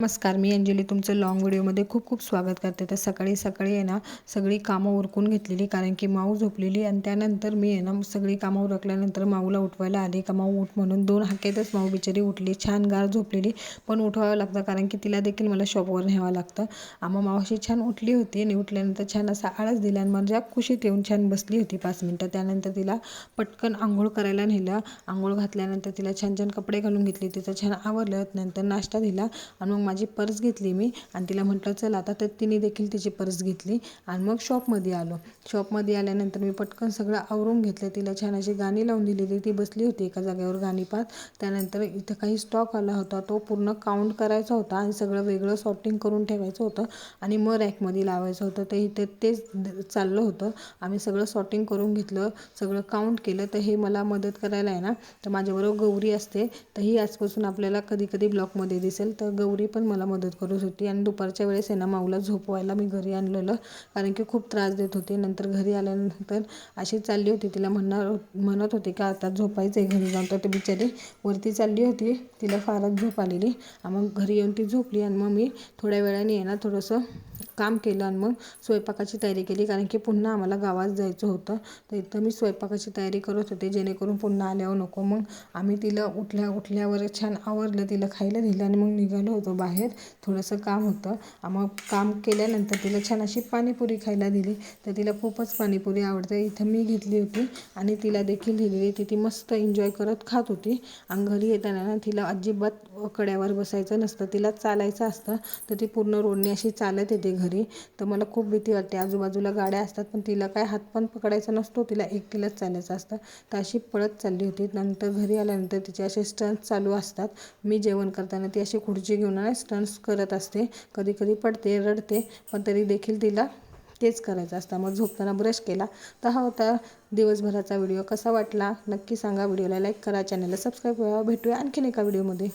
नमस्कार मी अंजली तुमचं लाँग व्हिडिओमध्ये खूप खूप स्वागत करते. तर सकाळी सकाळी आहे ना सगळी कामं उरकून घेतलेली कारण की माऊ झोपलेली आणि त्यानंतर मी आहे ना सगळी कामं उरकल्यानंतर माऊला उठवायला आली. का माऊ उठ म्हणून दोन हाकेतच माऊ बिचारी उठली. छान गार झोपलेली पण उठवावं लागतं कारण की तिला देखील मला शॉपवर न्यावं लागतं. आम्हा मावशी छान उठली होती आणि उठल्यानंतर छान असा आळस दिला आणि माझ्या खुशीत येऊन छान बसली होती पाच मिनटं. त्यानंतर तिला पटकन आंघोळ करायला नेलं. आंघोळ घातल्यानंतर तिला छान छान कपडे घालून घेतले. तिचं छान आवरलं. नंतर नाश्ता दिला आणि मग माझी पर्स घेतली मी आणि तिला म्हटलं चल आता तर तिने देखील तिची पर्स घेतली. आणि मग शॉपमध्ये आलो. शॉपमध्ये आल्यानंतर मी पटकन सगळं आवरून घेतलं. तिला छान अशी गाणी लावून दिलेली ती बसली होती एका जागेवर गाणी पाहत. त्यानंतर इथं काही स्टॉक आला होता. तो पूर्ण काउंट करायचा होता आणि सगळं वेगळं सॉर्टिंग करून ठेवायचं होतं आणि मग रॅकमध्ये लावायचं होतं. तर इथे तेच चाललं होतं. आम्ही सगळं सॉर्टिंग करून घेतलं. सगळं काउंट केलं. तर हे मला मदत करायला आहे ना तर माझ्याबरोबर गौरी असते. तर ही आजपासून आपल्याला कधी कधी ब्लॉकमध्ये दिसेल. तर गौरी पण मला मदत करत होती आणि दुपारच्या वेळेस आहे ना माऊला झोपवायला मी घरी आणलेलं. कारण की खूप त्रास देत होते. नंतर घरी आल्यानंतर अशी चालली होती. तिला म्हणणार म्हणत होते का आता झोपायचं आहे घरी जाऊन. तर ते बिचारी वरती चालली होती. तिला फारच झोप आलेली. मग घरी येऊन ती झोपली. आणि मग मी थोड्या वेळाने आहे ना थोडंसं काम केलं आणि मग स्वयंपाकाची तयारी केली. कारण की पुन्हा आम्हाला गावात जायचं होतं. तर इथं मी स्वयंपाकाची तयारी करत होते. जेणेकरून पुन्हा आल्यावर नको. मग आम्ही तिला उठल्या उठल्यावर छान आवरलं तिला खायला दिलं आणि मग निघालो होतो बाहेर. थोडंसं काम होतं. मग काम केल्यानंतर तिला छान अशी पाणीपुरी खायला दिली. तर तिला खूपच पाणीपुरी आवडते. इथं मी घेतली होती आणि तिला देखील दिलेली ती ती मस्त एन्जॉय करत खात होती. आणि घरी येताना तिला अजिबात कड्यावर बसायचं नसतं तिला चालायचं असतं तर ती पूर्ण रोडने अशी चालत येते घरी. तर मला खूप भीती वाटते. आजूबाजूला गाड्या असतात पण तिला काय हात पण पकडायचा नसतो तिला एकटीलाच चालायचं असतं. तर अशी पळत चालली होती. नंतर घरी आल्यानंतर तिचे असे स्टंट्स चालू असतात. मी जेवण करताना ती अशी खुर्ची घेऊन स्टंट्स करत असते. कधी कधी पडते रडते पण तरी देखील तिला तेच करायचं असतं. मग झोपताना ब्रश केला. तर हा होता दिवसभराचा व्हिडिओ कसा वाटला? नक्की सांगा. व्हिडिओला लाईक करा. चॅनलला सबस्क्राईब करा. भेटूया आणखीन एका व्हिडिओमध्ये